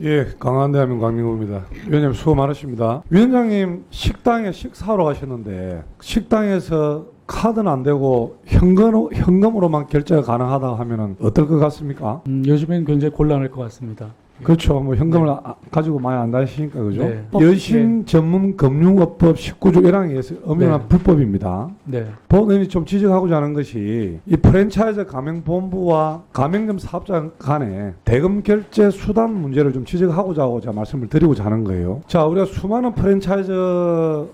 예, 강한 대한민국 강민구입니다. 위원님 수고 많으십니다. 위원장님 식당에 식사하러 가셨는데 식당에서 카드는 안 되고 현금 현금으로만 결제가 가능하다 하면은 어떨 것 같습니까? 음, 요즘엔 굉장히 곤란할 것 같습니다. 그렇죠. 뭐 현금을 아- 가지고 많이 안 다니시니까 그죠? 네. 여신 전문 금융업법 19조 1항에 의해서 엄연한 네. 불법입니다. 네, 본인이 좀 지적하고자 하는 것이 이 프랜차이즈 가맹본부와 가맹점 사업자 간의 대금 결제 수단 문제를 좀 지적하고자 하고 제가 말씀을 드리고자 하는 거예요. 자, 우리가 수많은 프랜차이즈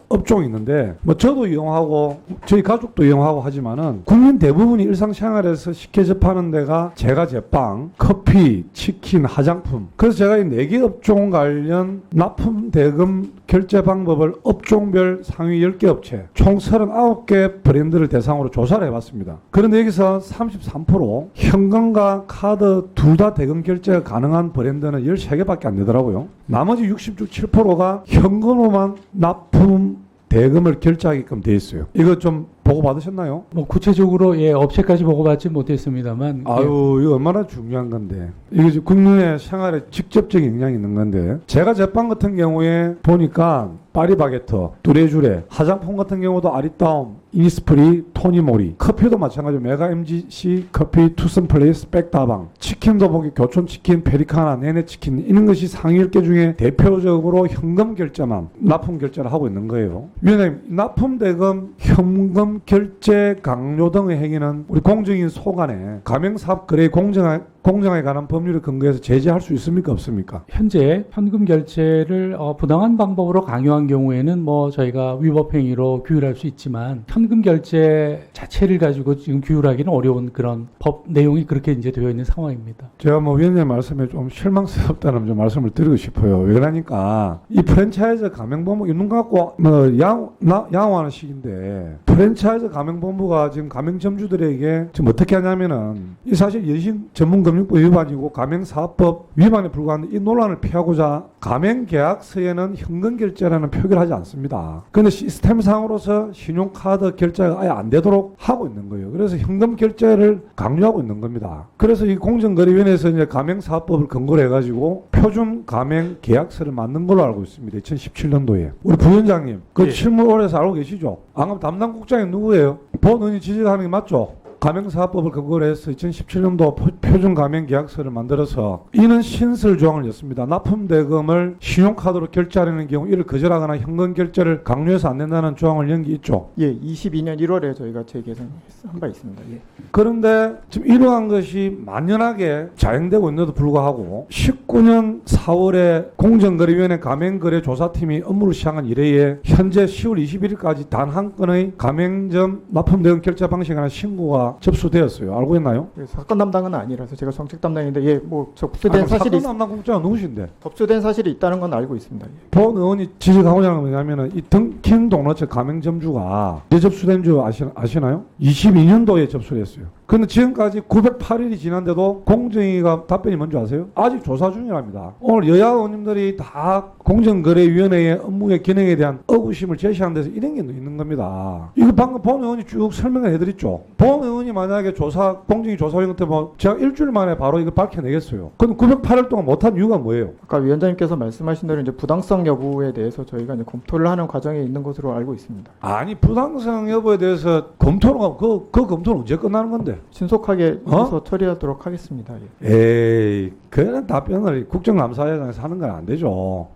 업종이 있는데 뭐 저도 이용하고 저희 가족도 이용하고 하지만은 국민 대부분이 일상생활에서 쉽게 접하는 데가 제과 제빵, 커피, 치킨, 화장품. 그래서 제가 이 네 개 업종 관련 납품 대금 결제 방법을 업종별 상위 10개 업체 총 39개 브랜드를 대상으로 조사를 해봤습니다. 그런데 여기서 33% 현금과 카드 둘 다 대금 결제가 가능한 브랜드는 13개밖에 안 되더라고요. 나머지 67%가 현금으로만 납품 대금을 결제하게끔 돼 있어요. 이거 좀 보고 받으셨나요? 뭐 구체적으로 예 업체까지 보고받지 못했습니다,만 아유, 이거 얼마나 중요한 건데. 이게 국민의 생활에 직접적인 영향이 있는 건데. 제가 제빵 같은 경우에 보니까 파리바게트, 뚜레쥬레, 화장품 같은 경우도 아리따움, 이니스프리, 토니모리, 커피도 마찬가지로 메가 MGC, 커피, 투슨플레이스, 백다방, 치킨도 보기 교촌치킨, 페리카나, 네네치킨 이런 것이 상위 10개 중에 대표적으로 현금 결제만 납품 결제를 하고 있는 거예요. 위원장님, 납품 대금, 현금 결제 강요 등의 행위는 우리 공정인 소관에 가맹사업 거래 공정하, 공정에 관한 법률을 근거해서 제재할 수 있습니까 없습니까? 현재 현금 결제를 어, 부당한 방법으로 강요한 경우에는 뭐 저희가 위법 행위로 규율할 수 있지만 현금 결제 자체를 가지고 지금 규율하기는 어려운 그런 법 내용이 그렇게 이제 되어 있는 상황입니다. 제가 뭐 위원님 말씀에 좀 실망스럽다는 좀 말씀을 드리고 싶어요. 왜 그러니까 이 프랜차이즈 가맹본부 있는 거 갖고 뭐 양, 나, 양호하는 식인데 프랜차이즈 가맹본부가 지금 가맹점주들에게 지금 어떻게 하냐면은 이 사실 여신 전문 금 융법 위반이고 가맹사업법 위반에 불과한 이 논란을 피하고자 가맹계약서에는 현금 결제라는 표기를 하지 않습니다. 그런데 시스템상으로서 신용카드 결제가 아예 안 되도록 하고 있는 거예요. 그래서 현금 결제를 강요하고 있는 겁니다. 그래서 이 공정거래위원회에서 이제 가맹사업법을 근거로 해가지고 표준 가맹 계약서를 만든 걸로 알고 있습니다. 2017년도에. 우리 부위원장님, 그 예. 실무원에서 알고 계시죠? 아마 담당 국장이 누구예요? 본 의원이 지적하는 게 맞죠? 가맹사업법을 근거로 해서 2017년도 표준 가맹 계약서를 만들어서 이는 신설 조항을 였습니다. 납품 대금을 신용카드로 결제하려는 경우 이를 거절하거나 현금 결제를 강요해서 안 된다는 조항을 연게 있죠. 예, 22년 1월에 저희가 재개선한 바 있습니다. 예. 그런데 지금 이러한 것이 만연하게 자행되고 있는데도 불구하고 19년 4월에 공정거래위원회 가맹거래 조사팀이 업무를 시작한 이래에 현재 10월 21일까지 단 한 건의 가맹점 납품 대금 결제 방식에 관한 신고가 접수되었어요. 알고 있나요? 예, 사건 담당은 아니라서 제가 정책 담당인데 예, 뭐 접수된 아니, 사실이 사건 담당 국장은 누구신데? 접수된 사실이 있다는 건 알고 있습니다. 예. 본 의원이 지적하고자 하는 건 뭐냐면은 이 등킨 동로체 가맹점주가 언제 접수된 줄 아시, 아시나요? 22년도에 접수를 했어요. 근데 지금까지 908일이 지난데도 공정위가 답변이 뭔지 아세요? 아직 조사 중이랍니다. 오늘 여야 의원님들이 다 공정거래위원회의 업무의 기능에 대한 의구심을 제시하는 데서 이런 게 있는 겁니다. 이거 방금 본 의원이 쭉 설명을 해드렸죠. 본 의원이 만약에 조사, 공정위 조사위원 같은 뭐 제가 일주일 만에 바로 이거 밝혀내겠어요. 그럼 908일 동안 못한 이유가 뭐예요? 아까 위원장님께서 말씀하신 대로 이제 부당성 여부에 대해서 저희가 이제 검토를 하는 과정에 있는 것으로 알고 있습니다. 아니 부당성 여부에 대해서 검토는 하고 그, 그 검토는 언제 끝나는 건데? 신속하게 어? 해서 처리하도록 하겠습니다. 예. 에이 그런 답변을 국정감사회장에서 하는 건 안 되죠.